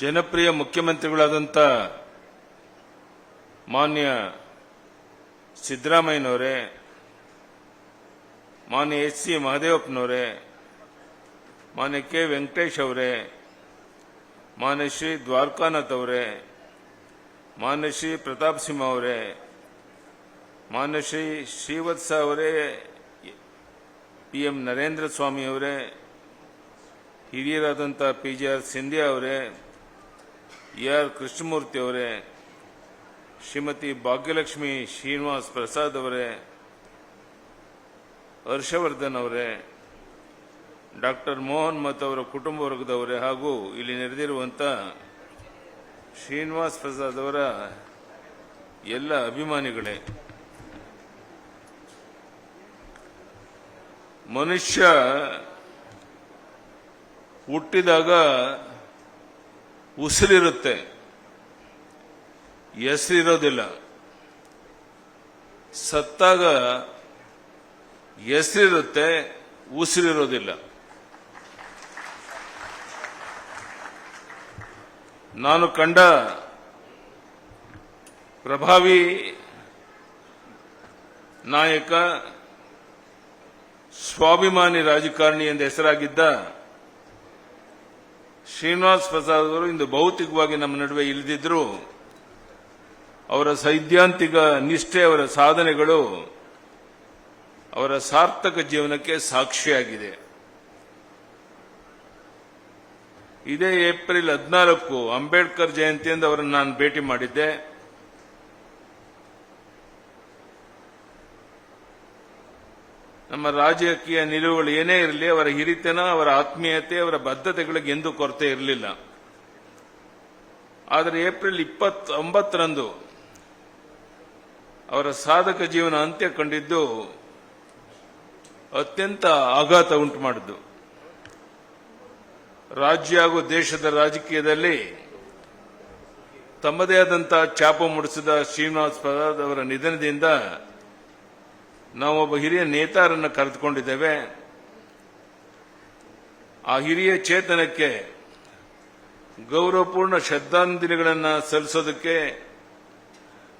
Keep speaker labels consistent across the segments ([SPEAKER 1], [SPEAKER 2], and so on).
[SPEAKER 1] ಜನಪ್ರಿಯ ಮುಖ್ಯಮಂತ್ರಿಗಳಾದಂಥ ಮಾನ್ಯ ಸಿದ್ದರಾಮಯ್ಯನವರೇ, ಮಾನ್ಯ ಎಚ್ ಸಿ ಮಹದೇವಪ್ಪನವರೇ, ಮಾನ್ಯ ಕೆ ವೆಂಕಟೇಶ್ ಅವರೇ, ಮಾನ್ಯ ಶ್ರೀ ದ್ವಾರಕಾನಾಥ್ ಅವರೇ, ಮಾನ್ಯ ಶ್ರೀ ಪ್ರತಾಪ್ ಸಿಂಹ ಅವರೇ, ಮಾನ್ಯ ಶ್ರೀ ಶ್ರೀವತ್ಸ ಅವರೇ, ಪಿ ಎಂ ನರೇಂದ್ರ ಸ್ವಾಮಿ ಅವರೇ ಹಿರಿಯರಾದಂಥ ಪಿ ಜಿ ಆರ್ ಸಿಂಧ್ಯಾ ಅವರೇ ಎ ಆರ್ ಕೃಷ್ಣಮೂರ್ತಿ ಅವರೇ, ಶ್ರೀಮತಿ ಭಾಗ್ಯಲಕ್ಷ್ಮಿ ಶ್ರೀನಿವಾಸ್ ಪ್ರಸಾದ್ ಅವರೇ, ಹರ್ಷವರ್ಧನ್ ಅವರೇ, ಡಾಕ್ಟರ್ ಮೋಹನ್ ಮತ್ ಅವರ ಕುಟುಂಬ ವರ್ಗದವರೇ ಹಾಗೂ ಇಲ್ಲಿ ನೆರೆದಿರುವಂತ ಶ್ರೀನಿವಾಸ್ ಪ್ರಸಾದ್ ಅವರ ಎಲ್ಲ ಅಭಿಮಾನಿಗಳೇ. ಮನುಷ್ಯ ಹುಟ್ಟಿದಾಗ ಉಸಿರಿರುತ್ತೆ. ಹೆಸರಿರೋದಿಲ್ಲ. ಸತ್ತಾಗ ಹೆಸರಿರುತ್ತೆ ಉಸಿರಿರೋದಿಲ್ಲ. ನಾನು ಕಂಡ ಪ್ರಭಾವಿ ನಾಯಕ ಸ್ವಾಭಿಮಾನಿ ರಾಜಕಾರಣಿ ಎಂದು ಹೆಸರಾಗಿದ್ದ ಶ್ರೀನಿವಾಸ್ ಪ್ರಸಾದ್ ಅವರು ಇಂದು ಭೌತಿಕವಾಗಿ ನಮ್ಮ ನಡುವೆ ಇಳಿದಿದ್ರು ಅವರ ಸೈದ್ಧಾಂತಿಕ ನಿಷ್ಠೆ, ಅವರ ಸಾಧನೆಗಳು ಅವರ ಸಾರ್ಥಕ ಜೀವನಕ್ಕೆ ಸಾಕ್ಷಿಯಾಗಿದೆ. ಇದೇ ಏಪ್ರಿಲ್ ಹದಿನಾಲ್ಕು, ಅಂಬೇಡ್ಕರ್ ಜಯಂತಿಯಿಂದ ಅವರನ್ನು ನಾನು ಭೇಟಿ ಮಾಡಿದ್ದೆ. ನಮ್ಮ ರಾಜಕೀಯ ನಿಲುವುಗಳು ಏನೇ ಇರಲಿ, ಅವರ ಹಿರಿತನ, ಅವರ ಆತ್ಮೀಯತೆ, ಅವರ ಬದ್ಧತೆಗಳಿಗೆ ಎಂದೂ ಕೊರತೆ ಇರಲಿಲ್ಲ. ಆದರೆ ಏಪ್ರಿಲ್ ಇಪ್ಪತ್ತೊಂಬತ್ತರಂದು ಅವರ ಸಾಧಕ ಜೀವನ ಅಂತ್ಯ ಕಂಡಿದ್ದು ಅತ್ಯಂತ ಆಘಾತ ಉಂಟು ಮಾಡಿದ್ದು. ರಾಜ್ಯ ಹಾಗೂ ದೇಶದ ರಾಜಕೀಯದಲ್ಲಿ ತಮ್ಮದೇ ಆದಂತಹ ಚಾಪು ಮೂಡಿಸಿದ ಶ್ರೀನಿವಾಸ್ ಪ್ರಸಾದ್ ಅವರ ನಿಧನದಿಂದ ನಾವೊಬ್ಬ ಹಿರಿಯ ನೇತಾರನ್ನು ಕರೆದುಕೊಂಡಿದ್ದೇವೆ. ಆ ಹಿರಿಯ ಚೇತನಕ್ಕೆ ಗೌರವಪೂರ್ಣ ಶ್ರದ್ಧಾಂಜಲಿಗಳನ್ನು ಸಲ್ಲಿಸೋದಕ್ಕೆ,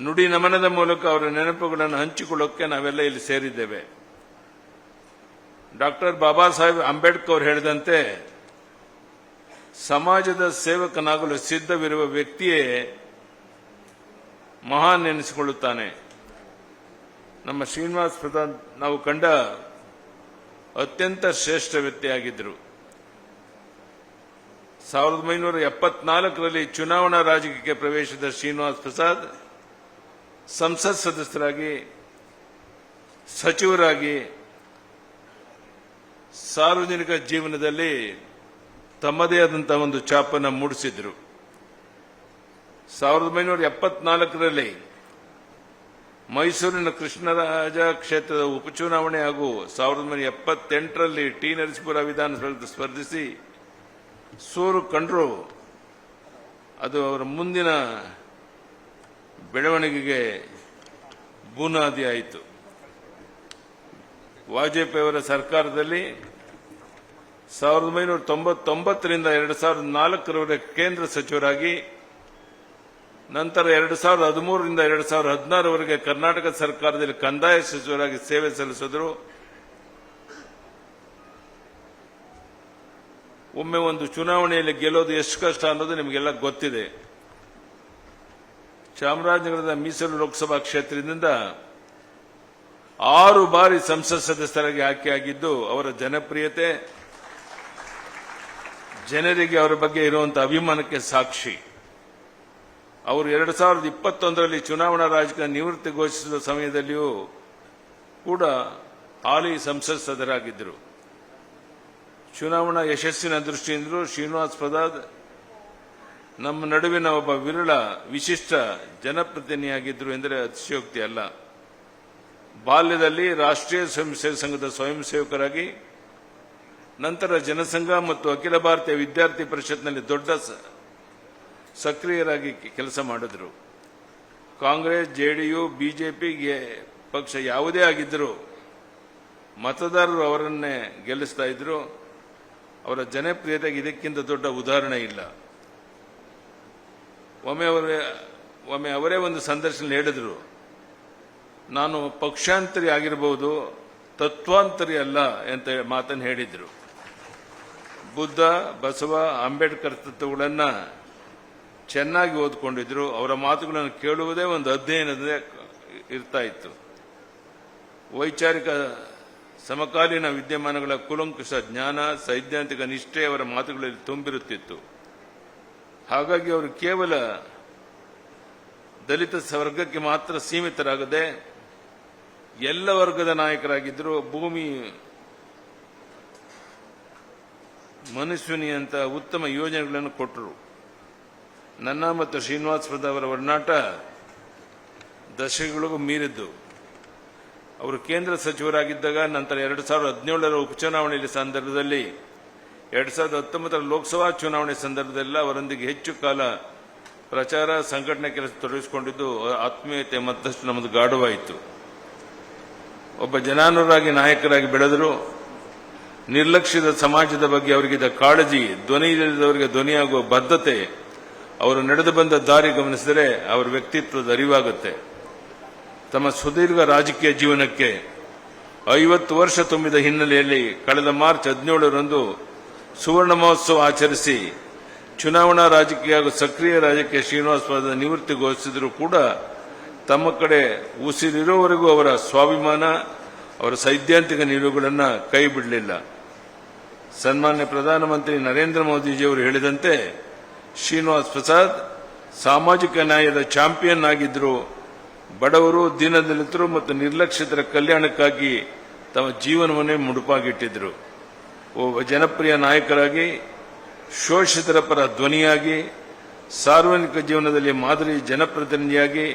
[SPEAKER 1] ನುಡಿ ನಮನದ ಮೂಲಕ ಅವರ ನೆನಪುಗಳನ್ನು ಹಂಚಿಕೊಳ್ಳೋಕೆ ನಾವೆಲ್ಲ ಇಲ್ಲಿ ಸೇರಿದ್ದೇವೆ. ಡಾಕ್ಟರ್ ಬಾಬಾ ಸಾಹೇಬ್ ಅಂಬೇಡ್ಕರ್ ಅವರು ಹೇಳಿದಂತೆ, ಸಮಾಜದ ಸೇವಕನಾಗಲು ಸಿದ್ಧವಿರುವ ವ್ಯಕ್ತಿಯೇ ಮಹಾನ್ ಎನಿಸಿಕೊಳ್ಳುತ್ತಾನೆ. ನಮ್ಮ ಶ್ರೀನಿವಾಸ್ ಪ್ರಸಾದ್ ನಾವು ಕಂಡ ಅತ್ಯಂತ ಶ್ರೇಷ್ಠ ವ್ಯಕ್ತಿಯಾಗಿದ್ದರು ಸಾವಿರದ ಒಂಬೈನೂರ ಎಪ್ಪತ್ನಾಲ್ಕರಲ್ಲಿ ಚುನಾವಣಾ ರಾಜಕೀಯಕ್ಕೆ ಪ್ರವೇಶಿಸಿದ ಶ್ರೀನಿವಾಸ್ ಪ್ರಸಾದ್, ಸಂಸತ್ ಸದಸ್ಯರಾಗಿ, ಸಚಿವರಾಗಿ, ಸಾರ್ವಜನಿಕ ಜೀವನದಲ್ಲಿ ತಮ್ಮದೇ ಆದಂತಹ ಒಂದು ಛಾಪನ್ನು ಮೂಡಿಸಿದ್ರು ಸಾವಿರದ ಒಂಬೈನೂರ ಎಪ್ಪತ್ನಾಲ್ಕರಲ್ಲಿ ಮೈಸೂರಿನ ಕೃಷ್ಣರಾಜ ಕ್ಷೇತ್ರದ ಉಪಚುನಾವಣೆ ಹಾಗೂ ಸಾವಿರದ ಒಂಬೈನೂರ ಎಪ್ಪತ್ತೆಂಟರಲ್ಲಿ ಟಿ ನರಸೀಪುರ ವಿಧಾನಸಭೆ ಸ್ಪರ್ಧಿಸಿ ಸೋರು ಕಂಡರು. ಅದು ಅವರ ಮುಂದಿನ ಬೆಳವಣಿಗೆಗೆ ಬುನಾದಿ ಆಯಿತು. ವಾಜಪೇಯಿ ಅವರ ಸರ್ಕಾರದಲ್ಲಿ ಸಾವಿರದ ಒಂಬೈನೂರ ತೊಂಬತ್ತೊಂಬತ್ತರಿಂದ ಎರಡು ಸಾವಿರದ ನಾಲ್ಕರವರೆಗೆ ಕೇಂದ್ರ ಸಚಿವರಾಗಿ ನಂತರ ಎರಡು ಸಾವಿರದ ಹದಿಮೂರರಿಂದ ಎರಡು ಸಾವಿರದ ಹದಿನಾರವರೆಗೆ ಕರ್ನಾಟಕ ಸರ್ಕಾರದಲ್ಲಿ ಕಂದಾಯ ಸಚಿವರಾಗಿ ಸೇವೆ ಸಲ್ಲಿಸಿದರು. ಒಮ್ಮೆ ಒಂದು ಚುನಾವಣೆಯಲ್ಲಿ ಗೆಲ್ಲೋದು ಎಷ್ಟು ಕಷ್ಟ ಅನ್ನೋದು ನಿಮಗೆಲ್ಲ ಗೊತ್ತಿದೆ. ಚಾಮರಾಜನಗರದ ಮೀಸಲು ಲೋಕಸಭಾ ಕ್ಷೇತ್ರದಿಂದ ಆರು ಬಾರಿ ಸಂಸತ್ ಸದಸ್ಯರಾಗಿ ಆಯ್ಕೆಯಾಗಿದ್ದು ಅವರ ಜನಪ್ರಿಯತೆ, ಜನರಿಗೆ ಅವರ ಬಗ್ಗೆ ಇರುವಂತಹ ಅಭಿಮಾನಕ್ಕೆ ಸಾಕ್ಷಿ. ಅವರು ಎರಡು ಸಾವಿರದ ಇಪ್ಪತ್ತೊಂದರಲ್ಲಿ ಚುನಾವಣಾ ರಾಜಕೀಯ ನಿವೃತ್ತಿ ಘೋಷಿಸಿದ ಸಮಯದಲ್ಲಿಯೂ ಕೂಡ ಹಾಲಿ ಸಂಸತ್ ಸದರಾಗಿದ್ದರು. ಚುನಾವಣಾ ಯಶಸ್ಸಿನ ದೃಷ್ಟಿಯಿಂದಲೂ ಶ್ರೀನಿವಾಸ್ ಪ್ರಸಾದ್ ನಮ್ಮ ನಡುವಿನ ಒಬ್ಬ ವಿರಳ, ವಿಶಿಷ್ಟ ಜನಪ್ರತಿನಿಧಿಯಾಗಿದ್ದರು ಎಂದರೆ ಅತಿಶಯೋಕ್ತಿ ಅಲ್ಲ. ಬಾಲ್ಯದಲ್ಲಿ ರಾಷ್ಟ್ರೀಯ ಸ್ವಯಂ ಸಂಘದ ಸ್ವಯಂ ಸೇವಕರಾಗಿ ನಂತರ ಜನಸಂಘ ಮತ್ತು ಅಖಿಲ ಭಾರತೀಯ ವಿದ್ಯಾರ್ಥಿ ಪರಿಷತ್ನಲ್ಲಿ ದೊಡ್ಡ ಸಕ್ರಿಯರಾಗಿ ಕೆಲಸ ಮಾಡಿದ್ರು. ಕಾಂಗ್ರೆಸ್, ಜೆಡಿಯು, ಬಿಜೆಪಿ ಪಕ್ಷ ಯಾವುದೇ ಆಗಿದ್ದರೂ ಮತದಾರರು ಅವರನ್ನೇ ಗೆಲ್ಲಿಸ್ತಾ ಇದ್ರು. ಅವರ ಜನಪ್ರಿಯತೆಗೆ ಇದಕ್ಕಿಂತ ದೊಡ್ಡ ಉದಾಹರಣೆ ಇಲ್ಲ. ಒಮ್ಮೆ ಅವರೇ ಒಮ್ಮೆ ಅವರೇ ಒಂದು ಸಂದರ್ಶನ ಹೇಳಿದರು ನಾನು ಪಕ್ಷಾಂತರಿ ಆಗಿರಬಹುದು ತತ್ವಾಂತರಿ ಅಲ್ಲ ಅಂತ ಮಾತನ್ನು ಹೇಳಿದರು. ಬುದ್ಧ, ಬಸವ, ಅಂಬೇಡ್ಕರ್ ತತ್ವಗಳನ್ನ ಚೆನ್ನಾಗಿ ಓದ್ಕೊಂಡಿದ್ರು, ಅವರ ಮಾತುಗಳನ್ನು ಕೇಳುವುದೇ ಒಂದು ಅಧ್ಯಯನದೇ ಇರ್ತಾ ಇತ್ತು. ವೈಚಾರಿಕ ಸಮಕಾಲೀನ ವಿದ್ಯಮಾನಗಳ ಕುಲಂಕುಷ ಜ್ಞಾನ, ಸೈದ್ಧಾಂತಿಕ ನಿಷ್ಠೆ ಅವರ ಮಾತುಗಳಲ್ಲಿ ತುಂಬಿರುತ್ತಿತ್ತು. ಹಾಗಾಗಿ ಅವರು ಕೇವಲ ದಲಿತ ವರ್ಗಕ್ಕೆ ಮಾತ್ರ ಸೀಮಿತರಾಗದೆ ಎಲ್ಲ ವರ್ಗದ ನಾಯಕರಾಗಿದ್ದರು ಭೂಮಿ ಮನುಷ್ಯನಿಯಂತಹ ಉತ್ತಮ ಯೋಜನೆಗಳನ್ನು ಕೊಟ್ಟರು. ನನ್ನ ಮತ್ತು ಶ್ರೀನಿವಾಸ್ ಅವರ ಒಡನಾಟ ದಶಕಗಳಿಗೂ ಮೀರಿದ್ದು. ಅವರು ಕೇಂದ್ರ ಸಚಿವರಾಗಿದ್ದಾಗ ನಂತರ ಎರಡು ಸಾವಿರದ ಹದಿನೇಳರ ಉಪಚುನಾವಣೆಯ ಸಂದರ್ಭದಲ್ಲಿ, ಎರಡು ಸಾವಿರದ ಹತ್ತೊಂಬತ್ತರ ಲೋಕಸಭಾ ಚುನಾವಣೆ ಸಂದರ್ಭದಲ್ಲ ಅವರೊಂದಿಗೆ ಹೆಚ್ಚು ಕಾಲ ಪ್ರಚಾರ ಸಂಘಟನೆ ಕೆಲಸ ತೊಡಗಿಸಿಕೊಂಡಿದ್ದು, ಆತ್ಮೀಯತೆ ಮತ್ತಷ್ಟು ನಮ್ಮದು ಗಾಢವಾಯಿತು. ಒಬ್ಬ ಜನಾನುರಾಗಿ ನಾಯಕರಾಗಿ ಬೆಳೆದರು ನಿರ್ಲಕ್ಷ್ಯದ ಸಮಾಜದ ಬಗ್ಗೆ ಅವರಿಗಿದ್ದ ಕಾಳಜಿ, ಧ್ವನಿ ಇಲ್ಲದವರಿಗೆ ಧ್ವನಿಯಾಗುವ ಬದ್ಧತೆ ಅವರು ನಡೆದು ಬಂದ ದಾರಿ ಗಮನಿಸಿದರೆ ಅವರ ವ್ಯಕ್ತಿತ್ವದ ಅರಿವಾಗುತ್ತೆ. ತಮ್ಮ ಸುದೀರ್ಘ ರಾಜಕೀಯ ಜೀವನಕ್ಕೆ ಐವತ್ತು ವರ್ಷ ತುಂಬಿದ ಹಿನ್ನೆಲೆಯಲ್ಲಿ ಕಳೆದ ಮಾರ್ಚ್ ಹದಿನೇಳರಂದು ಸುವರ್ಣ ಮಹೋತ್ಸವ ಆಚರಿಸಿ ಚುನಾವಣಾ ರಾಜಕೀಯ ಹಾಗೂ ಸಕ್ರಿಯ ರಾಜಕೀಯ ಶ್ರೀನಿವಾಸ ನಿವೃತ್ತಿ ಘೋಷಿಸಿದರೂ ಕೂಡ ತಮ್ಮ ಕಡೆ ಉಸಿರಿರೋವರೆಗೂ ಅವರ ಸ್ವಾಭಿಮಾನ, ಅವರ ಸೈದ್ಧಾಂತಿಕ ನಿಲುವುಗಳನ್ನು ಕೈ ಬಿಡಲಿಲ್ಲ. ಸನ್ಮಾನ್ಯ ಪ್ರಧಾನಮಂತ್ರಿ ನರೇಂದ್ರ ಮೋದಿಜಿಯವರು ಹೇಳಿದಂತೆ ಶ್ರೀನಿವಾಸ್ ಪ್ರಸಾದ್ ಸಾಮಾಜಿಕ ನ್ಯಾಯದ ಚಾಂಪಿಯನ್ ಆಗಿದ್ದರು ಬಡವರು ದೀನದಲಿತರು ಮತ್ತು ನಿರ್ಲಕ್ಷಿತರ ಕಲ್ಯಾಣಕ್ಕಾಗಿ ತಮ್ಮ ಜೀವನವನ್ನೇ ಮುಡುಪಾಗಿಟ್ಟಿದ್ದರು ಒಬ್ಬ ಜನಪ್ರಿಯ ನಾಯಕರಾಗಿ, ಶೋಷಿತರ ಪರ ಧ್ವನಿಯಾಗಿ, ಸಾರ್ವಜನಿಕ ಜೀವನದಲ್ಲಿ ಮಾದರಿ ಜನಪ್ರತಿನಿಧಿಯಾಗಿ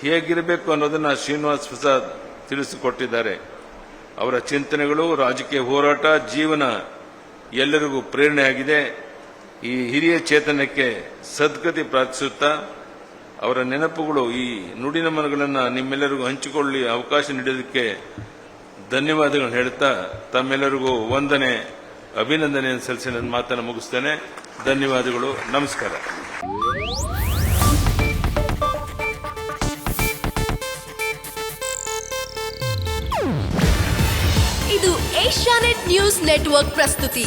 [SPEAKER 1] ಹೇಗಿರಬೇಕು ಅನ್ನೋದನ್ನು ಶ್ರೀನಿವಾಸ್ ಪ್ರಸಾದ್ ತಿಳಿಸಿಕೊಟ್ಟಿದ್ದಾರೆ. ಅವರ ಚಿಂತನೆಗಳು, ರಾಜಕೀಯ ಹೋರಾಟ, ಜೀವನ ಎಲ್ಲರಿಗೂ ಪ್ರೇರಣೆಯಾಗಿದೆ. ಈ ಹಿರಿಯ ಚೇತನಕ್ಕೆ ಸದ್ಗತಿ ಪ್ರಾರ್ಥಿಸುತ್ತಾ ಅವರ ನೆನಪುಗಳು ಈ ನುಡಿನಮನಗಳನ್ನು ನಿಮ್ಮೆಲ್ಲರಿಗೂ ಹಂಚಿಕೊಳ್ಳಿ, ಅವಕಾಶ ನೀಡೋದಕ್ಕೆ ಧನ್ಯವಾದಗಳನ್ನು ಹೇಳ್ತಾ ತಮ್ಮೆಲ್ಲರಿಗೂ ವಂದನೆ ಅಭಿನಂದನೆಯನ್ನು ಸಲ್ಲಿಸಿ ನನ್ನ ಮಾತನ್ನು ಮುಗಿಸ್ತೇನೆ. ಧನ್ಯವಾದಗಳು, ನಮಸ್ಕಾರ.
[SPEAKER 2] ಇದು ಏಷ್ಯಾನೆಟ್ ನ್ಯೂಸ್ ನೆಟ್ವರ್ಕ್ ಪ್ರಸ್ತುತಿ.